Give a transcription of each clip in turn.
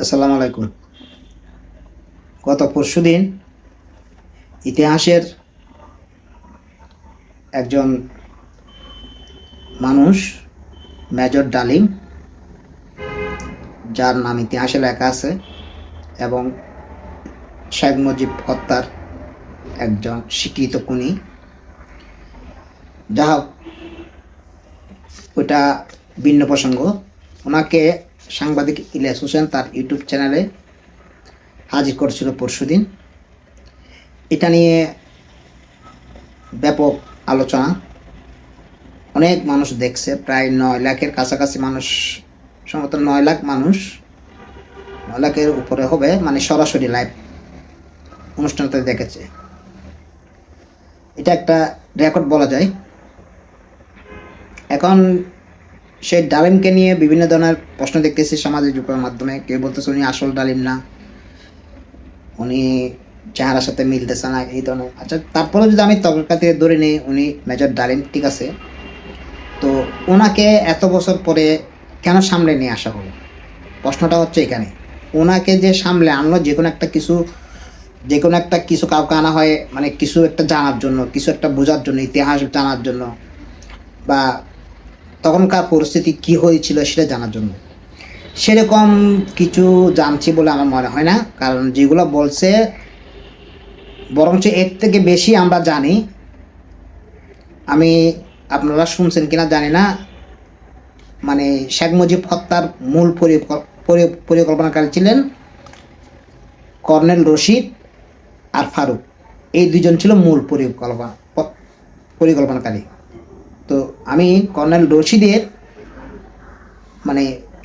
আসসালামু আলাইকুম। গত পরশু দিন ইতিহাসের একজন মানুষ, মেজর ডালিম যার নাম ইতিহাসে লেখা আছে এবং শেখ মুজিব হত্যার একজন স্বীকৃত খুনি। যা হোক ওটা ভিন্ন প্রসঙ্গ। ওনাকে সাংবাদিক ইলিয়াস হোসেন তার ইউটিউব চ্যানেলে হাজির করেছিল পরশুদিন। এটা নিয়ে ব্যাপক আলোচনা। অনেক মানুষ দেখছে, প্রায় নয় লাখের কাছাকাছি মানুষ, সম্ভবত নয় লাখ মানুষ, নয় লাখের উপরে হবে মানে সরাসরি লাইভ অনুষ্ঠানটা দেখেছে। এটা একটা রেকর্ড বলা যায়। এখন সেই ডালিমকে নিয়ে বিভিন্ন ধরনের প্রশ্ন দেখতেছি সামাজিক যোগাযোগের মাধ্যমে। কেউ বলতেছে উনি আসল ডালিম না। উনি চেহারার সাথে মিলতেছে না, এই ধরনের। আচ্ছা তারপরে যদি আমি তর্কা থেকে ধরে নিই, উনি মেজর ডালিম, ঠিক আছে। তো ওনাকে এত বছর পরে কেন সামলে নিয়ে আসা হলো? প্রশ্নটা হচ্ছে এখানে। ওনাকে যে সামলে আনলো, যে কোনো একটা কিছু, যে কোনো একটা কিছু কাউকে আনা হয় মানে কিছু একটা জানার জন্য, কিছু একটা বোঝার জন্য, ইতিহাস জানার জন্য, বা তখনকার পরিস্থিতি কি হয়েছিল সেটা জানার জন্য। সেরকম কিছু জানছি বলে আমার মনে হয় না, কারণ যেগুলো বলছে, বরঞ্চ এর থেকে বেশি আমরা জানি। আমি আপনারা শুনছেন কিনা জানি না। মানে শেখ মুজিব হত্যার মূল পরিকল- পরি- পরিকল্পনাকারী ছিলেন কর্নেল রশিদ আর ফারুক। এই দুজন ছিল মূল পরিকল্পনা পরিকল্পনাকারী। তো আমি কর্নেল রশিদের মানে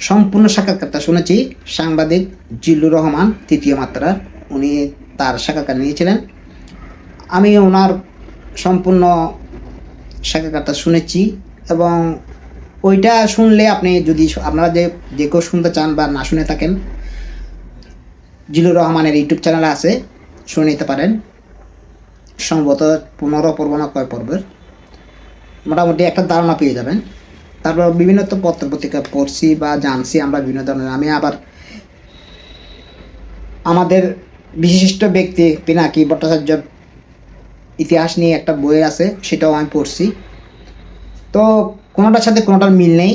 সম্পূর্ণ সাক্ষাৎকারটা শুনেছি, সাংবাদিক জিল্লুর রহমান, তৃতীয় মাত্রার উনি তার সাক্ষাৎকার নিয়েছিলেন। আমি ওনার সম্পূর্ণ সাক্ষাৎকারটা শুনেছি এবং ওইটা শুনলে আপনি যদি আপনারা যে যে কেউ শুনতে চান বা না শুনে থাকেন, জিল্লুর রহমানের ইউটিউব চ্যানেল আছে, শুনে নিতে পারেন। সম্ভবত পনেরো পর্ব না কয় পর্বের। মোটামুটি একটা ধারণা পেয়ে যাবেন। তারপর বিভিন্ন তো পত্র পত্রিকা পড়ছি বা জানছি আমরা বিভিন্ন ধরনের। আমি আবার আমাদের বিশিষ্ট ব্যক্তি পিনাকি ভট্টাচার্য ইতিহাস নিয়ে একটা বই আছে, সেটাও আমি পড়ছি। তো কোনোটার সাথে কোনোটার মিল নেই,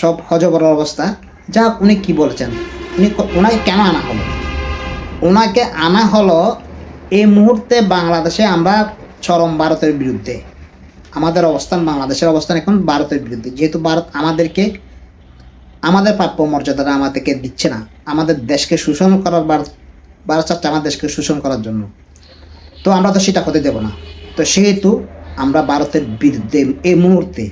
সব হজবর অবস্থা। যা উনি কি বলছেন? উনি ওনাকে কেন আনা হলো? ওনাকে আনা হলো এই মুহূর্তে বাংলাদেশে আমরা চরম ভারতের বিরুদ্ধে। আমাদের অবস্থান, বাংলাদেশের অবস্থান এখন ভারতের বিরুদ্ধে। যেহেতু ভারত আমাদেরকে, আমাদের প্রাপ্য মর্যাদাটা আমাদেরকে দিচ্ছে না, আমাদের দেশকে শোষণ করার ভারত ভারত চাচ্ছে আমাদের দেশকে শোষণ করার জন্য। তো আমরা তো সেটা হতে দেব না। তো সেহেতু আমরা ভারতের বিরুদ্ধে এই মুহূর্তে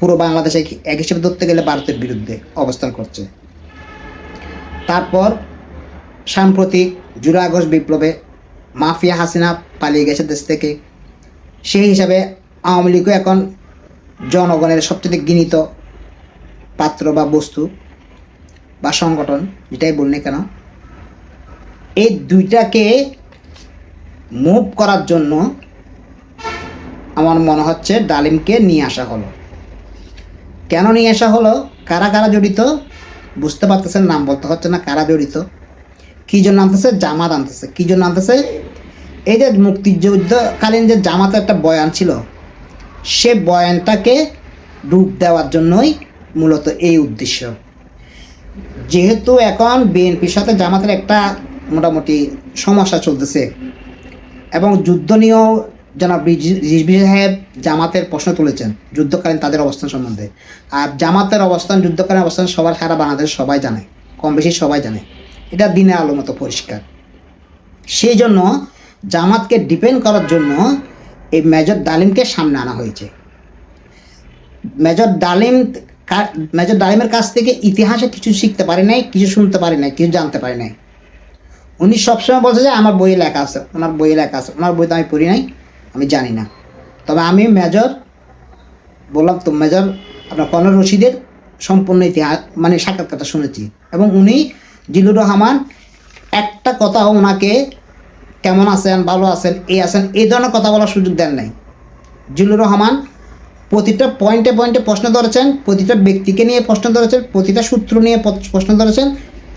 পুরো বাংলাদেশে এক হিসেবে ধরতে গেলে ভারতের বিরুদ্ধে অবস্থান করছে। তারপর সাম্প্রতিক জুলাই আগস্ট বিপ্লবে মাফিয়া হাসিনা পালিয়ে গেছে দেশ থেকে। সেই হিসাবে আওয়ামী লীগও এখন জনগণের সবচেয়ে গৃহীত পাত্র বা বস্তু বা সংগঠন, যেটাই বলনি কেন, এই দুইটাকে মুভ করার জন্য আমার মনে হচ্ছে ডালিমকে নিয়ে আসা হলো। কেন নিয়ে আসা হলো? কারা কারা জড়িত? বুঝতে পারতেছেন নাম বলতে হচ্ছে না কারা জড়িত। কী জন্য আনতেছে? জামাত আনতেছে। কী জন্য আনতেছে? এই যে মুক্তিযুদ্ধকালীন যে জামাতের একটা বয়ান ছিল সে বয়ানটাকে ডুব দেওয়ার জন্যই মূলত এই উদ্দেশ্য। যেহেতু এখন বিএনপির সাথে জামাতের একটা মোটামুটি সমস্যা চলতেছে এবং যুদ্ধ নিয়েও জনাব রিজ- রিজভী সাহেব জামাতের প্রশ্ন তুলেছেন, যুদ্ধকালীন তাদের অবস্থান সম্বন্ধে। আর জামাতের অবস্থান, যুদ্ধকালীন অবস্থান সবার সারা বাংলাদেশ সবাই জানে কম বেশি সবাই জানে। এটা দিনে আলো মতো পরিষ্কার। সেই জন্য জামাতকে ডিপেন্ড করার জন্য এই মেজর ডালিমকে সামনে আনা হয়েছে। মেজর ডালিম কা- মেজর ডালিমের কাছ থেকে ইতিহাসে কিছু শিখতে পারি নাই, কিছু শুনতে পারি নাই, কিছু জানতে পারি নাই। উনি সবসময় বলছে যে, আমার বইয়ে লেখা আছে, ওনার বইয়ে লেখা আছে, ওনার বই তো আমি পড়ি নাই, আমি জানি না। তবে আমি মেজর বললাম, তো মেজর, আপনার কর্নর রশিদের সম্পূর্ণ ইতিহাস মানে সাক্ষাৎকারটা শুনেছি। এবং উনি জিলুর রহমান একটা কথা ওনাকে কেমন আছেন, ভালো আছেন এই আছেন, এই ধরনের কথা বলার সুযোগ দেন নাই। জিলুর রহমান, প্রতিটা পয়েন্টে পয়েন্টে প্রশ্ন ধরেছেন, প্রতিটা ব্যক্তিকে নিয়ে প্রশ্ন ধরেছেন, প্রতিটা সূত্র নিয়ে প্রশ্ন ধরেছেন,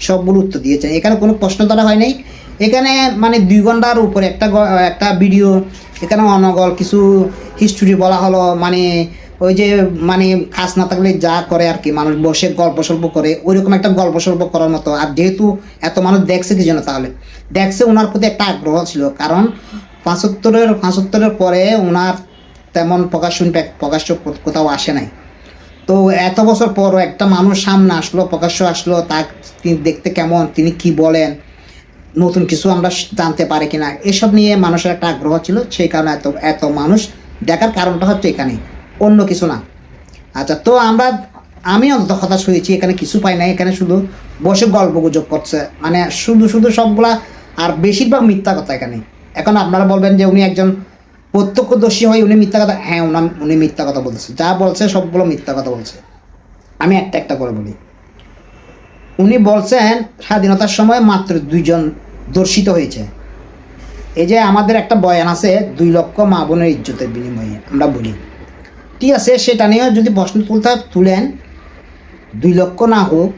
সবগুলো উত্তর দিয়েছেন। এখানে কোনো প্রশ্ন ধরা হয় নাই। এখানে মানে দুই ঘণ্টার উপরে একটা একটা ভিডিও, এখানে অনগল কিছু হিস্টোরি বলা হলো মানে ওই যে মানে খাস না থাকলে যা করে আর কি, মানুষ বসে গল্প সল্প করে, ওইরকম একটা গল্প সল্প করার মতো। আর যেহেতু এত মানুষ দেখছে কি জন্য তাহলে? দেখছে ওনার প্রতি একটা আগ্রহ ছিল, কারণ পাঁচাত্তরের পাঁচাত্তরের পরে ওনার তেমন প্রকাশন প্রকাশ্য কোথাও আসে নাই। তো এত বছর পরও একটা মানুষ সামনে আসলো, প্রকাশ্য আসলো তা তিনি দেখতে কেমন, তিনি কি বলেন, নতুন কিছু আমরা জানতে পারি কিনা, এসব নিয়ে মানুষের একটা আগ্রহ ছিল, সেই কারণে এত এত মানুষ দেখার কারণটা হচ্ছে এখানে অন্য কিছু না। আচ্ছা তো আমরা, আমি অন্তত হতাশ হয়েছি, এখানে কিছু পাই না এখানে শুধু বসে গল্প গুজব করছে। মানে শুধু শুধু সবগুলা, আর বেশিরভাগ মিথ্যা কথা এখানে। এখন আপনারা বলবেন যে উনি একজন প্রত্যক্ষদর্শী হয়, উনি মিথ্যা কথা হ্যাঁ উনি উনি মিথ্যা কথা বলতেছে। যা বলছে, সবগুলো মিথ্যা কথা বলছে। আমি একটা একটা করে বলি। উনি বলছেন, স্বাধীনতার সময় মাত্র দুইজন দর্শিত হয়েছে। এই যে আমাদের একটা বয়ান আছে, দুই লক্ষ মা বোনের ইজ্জতের বিনিময়ে, আমরা বলি। ঠিক আছে সেটা নিয়েও যদি প্রশ্ন তুলতে তুলেন, দুই লক্ষ না হোক,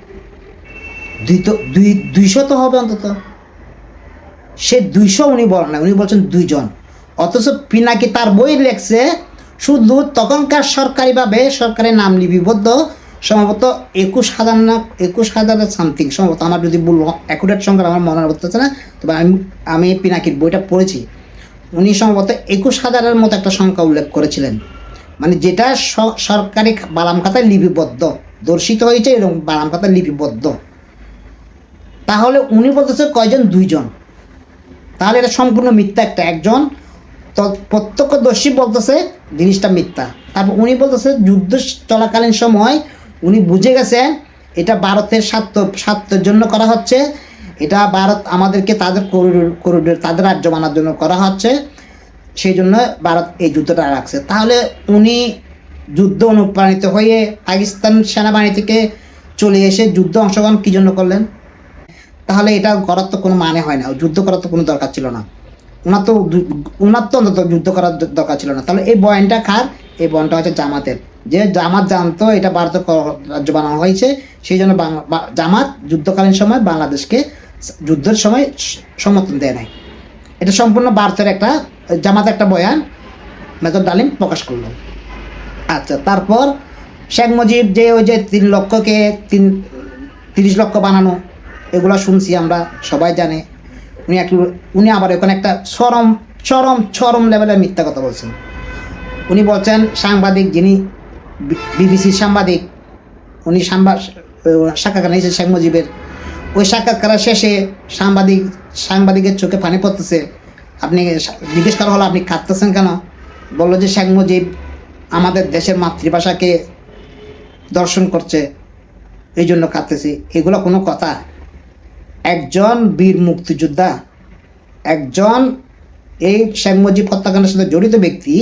দুই তো, দুই, দুইশো তো হবে অন্তত। সে দুইশো উনি বলেন না উনি বলছেন দুইজন। অথচ পিনাকি তার বই লেখছে, শুধু তখনকার সরকারিভাবে সরকারের নাম লিপিবদ্ধ, সম্ভবত একুশ হাজার না, একুশ হাজারের সামথিং সম্ভবত আমার যদি ভুল অ্যাকুরেট সংখ্যা আমার মনে পড়তেছে না, তবে আমি আমি পিনাকির বইটা পড়েছি। উনি সম্ভবত একুশ হাজারের মতো একটা সংখ্যা উল্লেখ করেছিলেন। মানে যেটা সরকারি বালাম খাতায় লিপিবদ্ধ, দর্শিত হয়েছে এরকম বালাম খাতায় লিপিবদ্ধ। তাহলে উনি বলতেছে কয়জন? দুইজন। তাহলে এটা সম্পূর্ণ মিথ্যা একটা। একজন প্রত্যক্ষদর্শী বলতেছে জিনিসটা মিথ্যা। তারপর উনি বলতেছে যুদ্ধ চলাকালীন সময় উনি বুঝে গেছেন এটা ভারতের স্বার্থ, স্বার্থের জন্য করা হচ্ছে। এটা ভারত আমাদেরকে তাদের করিডোর তাদের রাজ্য বানার জন্য করা হচ্ছে। সেই জন্য ভারত এই যুদ্ধটা রাখছে। তাহলে উনি যুদ্ধ অনুপ্রাণিত হয়ে পাকিস্তান সেনাবাহিনী থেকে চলে এসে যুদ্ধ অংশগ্রহণ কী জন্য করলেন? তাহলে এটা করার তো কোনো মানে হয় না। যুদ্ধ করার তো কোনো দরকার ছিল না। ওনার তো ওনার তো অন্তত যুদ্ধ করার দরকার ছিল না। তাহলে এই বয়ানটা খার এই বয়ানটা হচ্ছে জামাতের। যে জামাত জানতো এটা ভারতের রাজ্য বানানো হয়েছে, সেই জন্য জামাত যুদ্ধকালীন সময় বাংলাদেশকে যুদ্ধের সময় সমর্থন দেয় নাই। এটা সম্পূর্ণ ভারতের একটা জামাত একটা বয়ান। মেজর ডালিম প্রকাশ করল। আচ্ছা তারপর শেখ মুজিব যে ওই যে তিন লক্ষকে তিন, তিরিশ লক্ষ বানানো, এগুলো শুনছি আমরা, সবাই জানে। উনি একটু উনি আবার ওখানে একটা চরম চরম চরম লেভেলের মিথ্যা কথা বলছেন। উনি বলছেন সাংবাদিক যিনি বিবিসির সাংবাদিক, উনি সাংবাদ সাক্ষাৎকার নিয়েছে শেখ মুজিবের ওই সাক্ষাৎকারের শেষে সাংবাদিক, সাংবাদিকের চোখে পানি পড়তেছে। আপনি জিজ্ঞেস করা হলো, আপনি কাঁদতেছেন কেন? বলল যে, শেখ মুজিব আমাদের দেশের মাতৃভাষাকে দর্শন করছে, এই জন্য কাঁদতেছি। এগুলো কোনো কথা। একজন বীর মুক্তিযোদ্ধা, একজন এই শেখ মুজিব হত্যাকাণ্ডের সাথে জড়িত ব্যক্তি,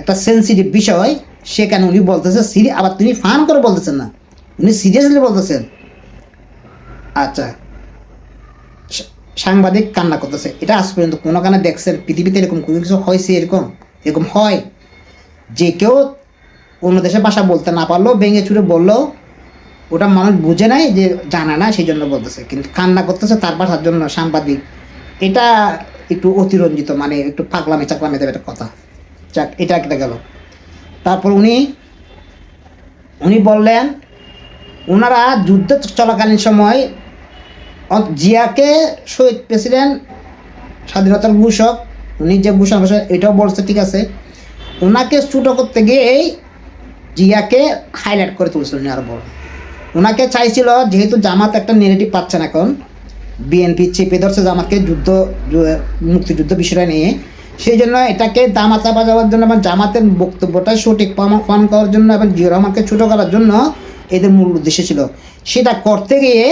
একটা সেন্সিটিভ বিষয় সেখানে উনি বলতেছে, সিরি, আবার তিনি ফান করে বলতেছেন না। উনি সিরিয়াসলি বলতেছেন। আচ্ছা। সাংবাদিক কান্না করতেছে। এটা আজ পর্যন্ত কোনো কানে দেখছেন? পৃথিবীতে এরকম কোনো কিছু হয়েছে এরকম? এরকম হয়? যে কেউ অন্য দেশের ভাষা বলতে না পারলেও ভেঙে চুরে বললেও ওটা মানুষ বুঝে নাই যে জানে না, সেই জন্য বলতেছে। কিন্তু কান্না করতেছে তার ভাষার জন্য সাংবাদিক। এটা একটু অতিরঞ্জিত মানে একটু পাগলামি চাকলামি দেবে একটা কথা। যাক, এটা একটা গেল। তারপর উনি উনি বললেন, ওনারা যুদ্ধ চলাকালীন সময় জিয়াকে শহীদ প্রেসিডেন্ট, স্বাধীনতার ঘোষক, উনি যে ঘোষণা করছে, এটাও বলছে, ঠিক আছে। ওনাকে ছোটো করতে গিয়ে এই জিয়াকে হাইলাইট করে তুলছিল উনি আরও বড়। ওনাকে চাইছিল, যেহেতু জামাত একটা নেগেটিভ পাচ্ছেন এখন বিএনপি চেপে ধরছে জামাতকে যুদ্ধ মুক্তিযুদ্ধ বিষয়টা নিয়ে, সেই জন্য এটাকে দামা চাপা যাওয়ার জন্য এবং জামাতের বক্তব্যটা সঠিক প্রমাণ করার জন্য এবং জিয়া রহমানকে ছোটো করার জন্য এদের মূল উদ্দেশ্য ছিল। সেটা করতে গিয়ে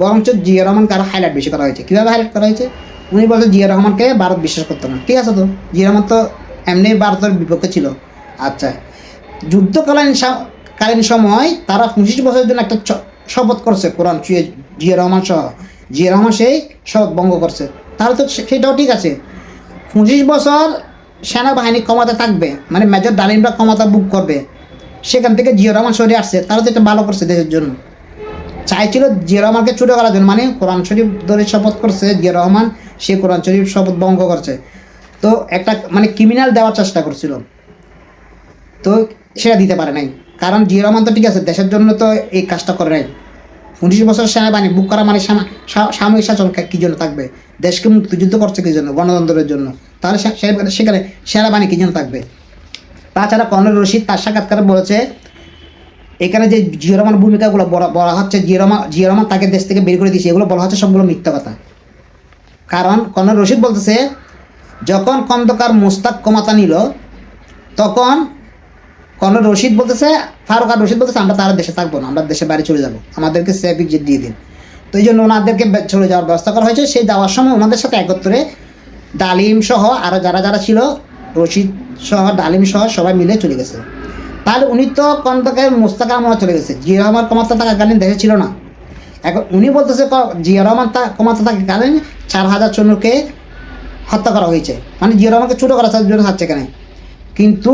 বরঞ্চ জিয়া রহমানকে আরও হাইলাইট বেশি করা হয়েছে। কীভাবে হাইলাইট করা হয়েছে? উনি বলছে জিয়া রহমানকে ভারত বিশ্বাস করতো না। ঠিক আছে তো? জিয়া রহমান তো এমনি ভারতের বিপক্ষে ছিল। আচ্ছা। যুদ্ধকালীন কালীন সময় তারা পঁচিশ বছরের জন্য একটা শপথ করছে কোরআন, চুয়ে জিয়া রহমান সহ। জিয়া রহমান সেই শপথ ভঙ্গ করছে। তাহলে তো সেটাও ঠিক আছে। পঁচিশ বছর সেনাবাহিনী ক্ষমতা থাকবে মানে মেজর ডালিমরা ক্ষমতা বুক করবে, সেখান থেকে জিয়া রহমান সরে আসছে তারা তো এটা ভালো করছে দেশের জন্য। চাইছিল জিয়া রহমানকে ছুটে করার জন্য মানে কোরআন শরীফ ধরে শপথ করছে জিয়া রহমান, সে কোরআন শরীফ শপথ ভঙ্গ করছে। তো একটা মানে ক্রিমিনাল দেওয়ার চেষ্টা করছিল। তো সেটা দিতে পারে নাই। কারণ জিয়া রহমান তো ঠিক আছে, দেশের জন্য তো এই কাজটা করে নাই। উনিশ বছর সেনাবাহিনী বুক করা মানে সামরিক শাসন কা- জন্য থাকবে? দেশকে মুক্তিযুদ্ধ করছে কি জন্য? গণতন্ত্রের জন্য। তাহলে সেখানে সেনাবাহিনী কি জন্য থাকবে? তাছাড়া কর্নেল রশিদ তার সাক্ষাৎকারে বলেছে এখানে যে জিয়া রহমান ভূমিকাগুলো বলা হচ্ছে জিয়া রহমান তাকে দেশ থেকে বের করে দিয়েছে, এগুলো বলা হচ্ছে সবগুলো মিথ্যা কথা। কারণ কর্নেল রশিদ বলতেছে, যখন খন্দকার মোস্তাক ক্ষমতা নিল, তখন কর্নেল রশিদ বলতেছে, ফারুক আর রশিদ বলতেছে, আমরা তারা দেশে থাকব না, আমরা দেশে বাইরে চলে যাব, আমাদেরকে সেফ এক্সিট দিয়ে দিন। তো এই জন্য ওনাদেরকে চলে যাওয়ার ব্যবস্থা করা হয়েছে। সেই যাওয়ার সময় ওনাদের সাথে একত্রে ডালিম সহ আরও যারা যারা ছিল, রশিদ সহ, ডালিম সহ সবাই মিলে চলে গেছে। তাহলে উনি তো কন্দকের মোস্তাক আমলা চলে গেছে। জিয়া রহমান ক্ষমতা থাকাকালীন দেশে ছিল না। এখন উনি বলতেছে জিয়া রহমান তা ক্ষমতা থাকাকালীন চার হাজার সৈন্যকে হত্যা করা হয়েছে। মানে জিয়া রহমানকে ছোটো করা জন্য হচ্ছে এখানে। কিন্তু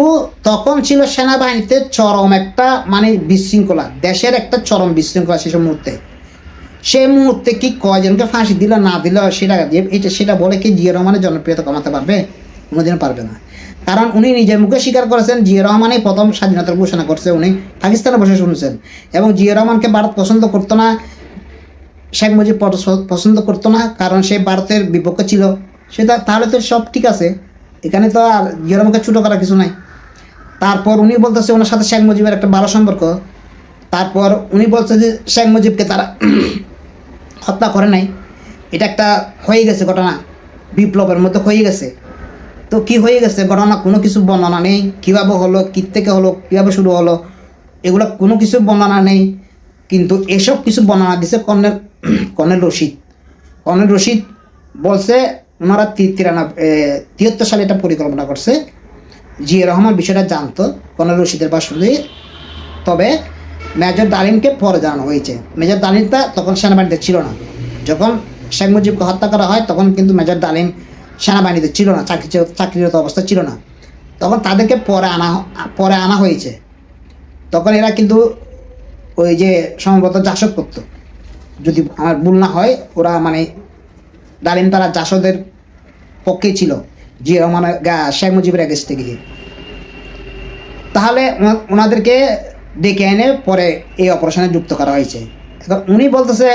তখন ছিল সেনাবাহিনীতে চরম একটা মানে বিশৃঙ্খলা, দেশের একটা চরম বিশৃঙ্খলা সেসব মুহূর্তে। সেই মুহূর্তে কি কয়জনকে ফাঁসি দিল, না দিল, সেটা এটা সেটা বলে কি জিয়া রহমানের জনপ্রিয়তা কমাতে পারবে? কোনোদিনও পারবে না। কারণ উনি নিজের মুখে স্বীকার করেছেন, জিয়া রহমানই প্রথম স্বাধীনতার ঘোষণা করছে উনি। পাকিস্তানে বসে শুনছেন। এবং জিয়া রহমানকে ভারত পছন্দ করতো না। শেখ মুজিব পছ- পছন্দ করতো না, কারণ সে ভারতের বিপক্ষে ছিল। সেটা তাহলে তো সব ঠিক আছে। এখানে তো আর জিয়া রহমানকে ছোটো করার কিছু নাই। তারপর উনি বলতেছে ওনার সাথে শেখ মুজিবের একটা ভালো সম্পর্ক। তারপর উনি বলছে যে শেখ মুজিবকে তারা হত্যা করে নাই। এটা একটা হয়ে গেছে ঘটনা। বিপ্লবের মতো হয়ে গেছে। তো কি হয়ে গেছে? ঘটনা কোনো কিছু বর্ণনা নেই। কীভাবে হলো? কী থেকে হলো? কীভাবে শুরু হলো? এগুলো কোনো কিছু বর্ণনা নেই। কিন্তু এসব কিছু বর্ণনা দিছে colonel colonel Rashid. Colonel Rashid বলছে, ওনারা তি- তিরানব্বই তিয়াত্তর সালে এটা পরিকল্পনা করছে। জিয়া রহমান বিষয়টা জানতো কর্নেল রশিদের বাসুদি তবে মেজর দালিমকে পরে জানানো হয়েছে। মেজর দালিমটা তখন সেনাবাহিনীতে ছিল না। যখন শেখ মুজিবকে হত্যা করা হয়, তখন কিন্তু মেজর দালিম সেনাবাহিনীতে ছিল না চাকরি চাকরিরত অবস্থা ছিল না। তখন তাদেরকে পরে আনা পরে আনা হয়েছে। তখন এরা কিন্তু ওই যে সম্ভবত জাসদ করতো। যদি আমার ভুল না হয়, ওরা মানে ডালিম তারা জাসদের পক্ষে ছিল যে মানে শেখ মুজিবের আগেজ থেকে। তাহলে ওনাদেরকে ডেকে এনে পরে এই অপারেশনে যুক্ত করা হয়েছে। এখন উনি বলতেছে,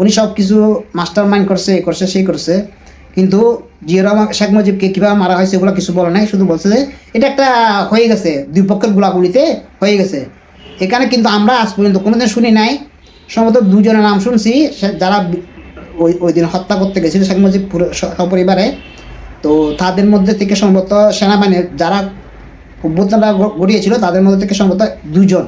উনি সব কিছু মাস্টার মাইন্ড করছে, এ করছে সেই করছে। কিন্তু জিয়া রহমান, শেখ মুজিবকে কীভাবে মারা হয়েছে এগুলো কিছু বলে নাই, শুধু বলছে যে এটা একটা হয়ে গেছে দুই পক্ষের গোলাগুলিতে হয়ে গেছে। এখানে কিন্তু আমরা আজ পর্যন্ত কোনোদিন শুনি নাই, সম্ভবত দুজনের নাম শুনছি যারা ওই ওই দিন হত্যা করতে গেছিল শেখ মুজিব পুরো সপরিবারে, তো তাদের মধ্যে থেকে সম্ভবত সেনাবাহিনীর যারা অভ্যুত্থানটা ঘ- ঘটিয়েছিল, তাদের মধ্যে থেকে সম্ভবত দুজন।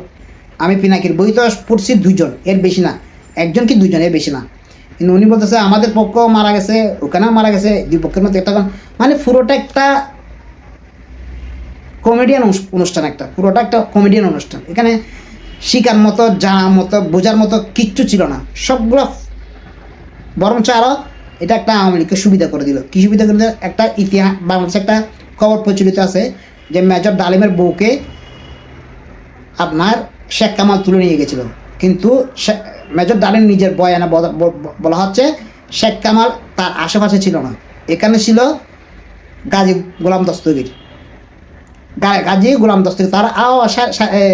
আমি পিনাকির বই তো পড়ছি দুজন, এর বেশি না। একজন কি দুজন, এর বেশি না। কিন্তু উনি বলতেছে, আমাদের পক্ষ মারা গেছে, ওখানেও মারা গেছে, দুই পক্ষের মধ্যে একটা মানে পুরোটা একটা কমেডিয়ান অনুষ্ঠান একটা, পুরোটা একটা কমেডিয়ান অনুষ্ঠান। এখানে শিকার মতো, জানার মতো, বোঝার মতো কিচ্ছু ছিল না। সবগুলো বরঞ্চ আরও এটা একটা আওয়ামী লীগকে সুবিধা করে দিল। কী সুবিধা করে দিল? একটা ইতিহাস বাংলাদেশে একটা খবর প্রচলিত আছে যে মেজর ডালিমের বউকে আপনার শেখ কামাল তুলে নিয়ে গেছিল। কিন্তু মেজর ডালিম নিজের বয়ানে বলা- হচ্ছে, শেখ কামাল তার আশেপাশে ছিল না। এখানে ছিল গাজী গোলাম দস্তগির। গাজী গোলাম দস্তগির। তারা আও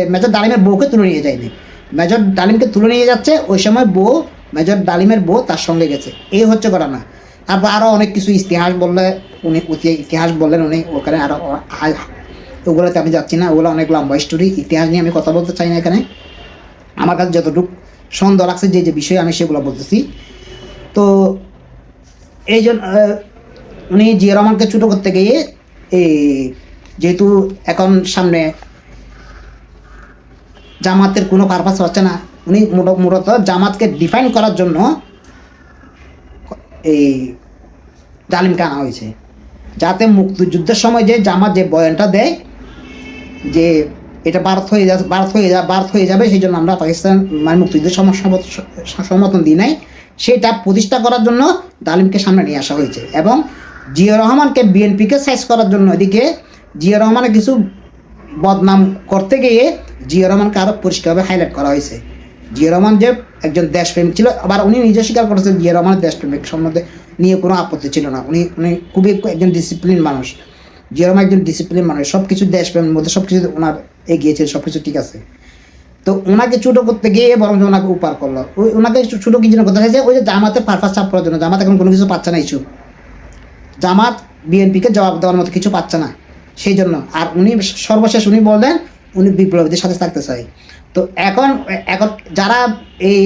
মেজর ডালিমের বউকে তুলে নিয়ে যায়নি। মেজর ডালিমকে তুলে নিয়ে যাচ্ছে, ওই সময় বউ, মেজর ডালিমের বউ তার সঙ্গে গেছে। এই হচ্ছে ঘটনা। তারপর আরও অনেক কিছু ইতিহাস বললে, উনি ইতিহাস বললেন উনি, ওখানে আরও ওগুলোতে আমি যাচ্ছি না, ওগুলো অনেক লম্বা স্টোরি ইতিহাস নিয়ে আমি কথা বলতে চাই না এখানে। আমার কাছে যতটুকু সন্দেহ লাগছে যে যে বিষয়ে আমি সেগুলো বলতেছি। তো এই জন্য উনি জিয়া রহমানকে ছোটো করতে গিয়ে এই যেহেতু এখন সামনে জামাতের কোনো পারপাস হচ্ছে না, উনি মূলত- জামাতকে ডিফাইন করার জন্য এই ডালিমকে আনা হয়েছে। যাতে মুক্তিযুদ্ধের সময় যে জামাত যে বয়ানটা দেয়, যে এটা বার্থ হয়ে যাবে বার্থ হয়ে যাবে বার্থ হয়ে যাবে, সেই জন্য আমরা পাকিস্তান মানে মুক্তিযুদ্ধের সম- সমর্থ- সমর্থন দিই নাই। সেটা প্রতিষ্ঠা করার জন্য ডালিমকে সামনে নিয়ে আসা হয়েছে এবং জিয়া রহমানকে বিএনপিকে সাইজ করার জন্য এদিকে জিয়া রহমানের কিছু বদনাম করতে গিয়ে জিয়া রহমানকে আরও পরিষ্কারভাবে হাইলাইট করা হয়েছে। জিয়া রহমান যে একজন দেশপ্রেমিক ছিল, আবার উনি নিজে স্বীকার করেছেন জিয়া রহমানের দেশপ্রেমিক সম্বন্ধে নিয়ে কোনো আপত্তি ছিল না। উনি উনি খুবই একজন ডিসিপ্লিন মানুষ। জিয়া রহমান একজন ডিসিপ্লিন মানুষ। সব কিছু দেশপ্রেমের মধ্যে সব কিছু ওনার এগিয়েছে সব কিছু ঠিক আছে। তো ওনাকে ছোটো করতে গিয়ে বরং ওনাকে উপার করল। ওই ওনাকে ছোটো কি জন্য করতে চাইছে ওই যে জামাতে পারপাস চাপ করার জন্য। জামাত এখন কোনো কিছু পাচ্ছে না ইস্যু জামাত বিএনপিকে জবাব দেওয়ার মতো কিছু পাচ্ছে না। সেই জন্য আর উনি সর্বশেষ উনি বললেন, উনি বিপ্লবীদের সাথে থাকতে চাই। তো এখন এখন যারা এই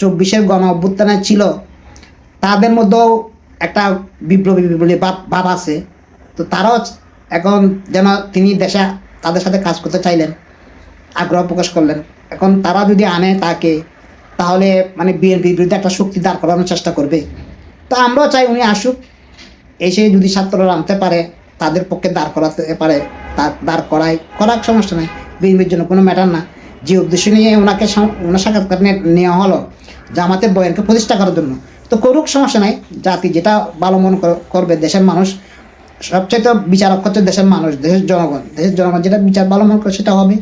চব্বিশের গণ অভ্যুত্থানে ছিল, তাদের মধ্যেও একটা বিপ্লবী বিপ্লবী ভাব আছে। তো তারাও এখন যেন তিনি দেশে তাদের সাথে কাজ করতে চাইলেন, আগ্রহ প্রকাশ করলেন। এখন তারা যদি আনে তাকে, তাহলে মানে বিএনপির বিরুদ্ধে একটা শক্তি দাঁড় করানোর চেষ্টা করবে। তো আমরাও চাই উনি আসুক, এসে যদি ছাত্ররা আনতে পারে, তাদের পক্ষে দাঁড় করাতে পারে, তা দাঁড় করাই করার সমস্যা নেই, বিএনপির জন্য কোনো ম্যাটার না। যে উদ্দেশ্য নিয়ে ওনাকে ওনার সাক্ষাৎকার নেওয়া হলো, জামাতের বয়ানকে প্রতিষ্ঠা করার জন্য। তো করুক সমস্যা নাই, জাতি যেটা ভালো মনে কর- করবে, দেশের মানুষ সবচেয়ে তো বিচারক হচ্ছে দেশের মানুষ, দেশের জনগণ দেশের জনগণ যেটা বিচার ভালো মনে করে সেটা হবে।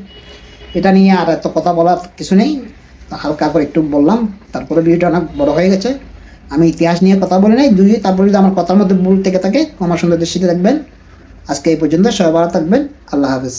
এটা নিয়ে আর এত কথা বলার কিছু নেই। হালকা করে একটু বললাম, তারপরে ভিডিওটা অনেক বড় হয়ে গেছে। আমি ইতিহাস নিয়ে কথা বলি নাই দুই তারপরে যদি আমার কথার মধ্যে ভুল থেকে থাকে আমার সুন্দর দৃষ্টিতে দেখবেন। আজকে এই পর্যন্ত সবাই ভালো থাকবেন, আল্লাহ হাফেজ।